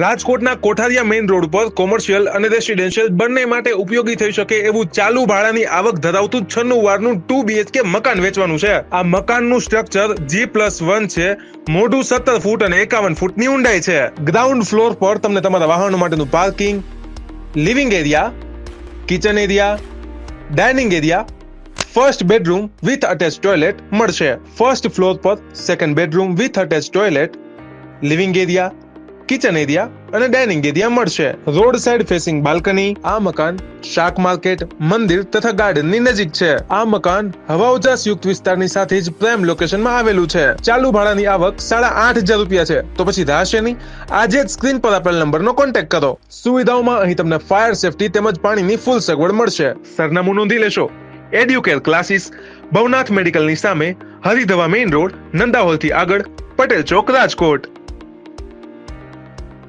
રાજકોટના Kothariya main road પર commercial અને રેસિડેન્શિયલ બંને માટે ઉપયોગી થઈ શકે એવું ચાલુ ભાડાની આવક ધરાવતું છન્નું વારનું ટુ બીએચકે મકાન વેચવાનું છે. આ મકાનનું સ્ટ્રક્ચર જી પ્લસ વન છે. મોઢું સત્તર ફૂટ અને એકાવન ફૂટની ઊંડાઈ છે. ગ્રાઉન્ડ ફ્લોર પર તમને તમારા વાહનો માટેનું parking living area kitchen area dining area first bedroom with attach toilet મળશે. ફર્સ્ટ ફ્લોર પર second bedroom with attach toilet living area kitchen area અને ડાઇનિંગ એરિયા મળશે. રોડ સાઇડ ફેસિંગ બાલ્કની આ મકાન શાક માર્કેટ, મંદિર તથા ગાર્ડનની નજીક છે. આ મકાન હવા ઉજાસ યુક્ત વિસ્તારની સાથે જ પ્રાઇમ લોકેશનમાં આવેલું છે. ચાલુ ભાડાની આવક સાડા આઠ હજાર રૂપિયા છે. તો પછી રહેશે નહીં આજે જ સ્ક્રીન પર આપેલ નંબરનો કોન્ટેક્ટ કરો. સુવિધાઓમાં અહીં તમને ફાયર સેફટી તેમજ પાણીની ફૂલ સગવડ મળશે. સરનામું નોંધી લેશો. એડ્યુકેર ક્લાસીસ ભવનાથ મેડિકલની સામે હરિધવા મેઇન રોડ નંદાહોલથી આગળ, પટેલ ચોક, રાજકોટ.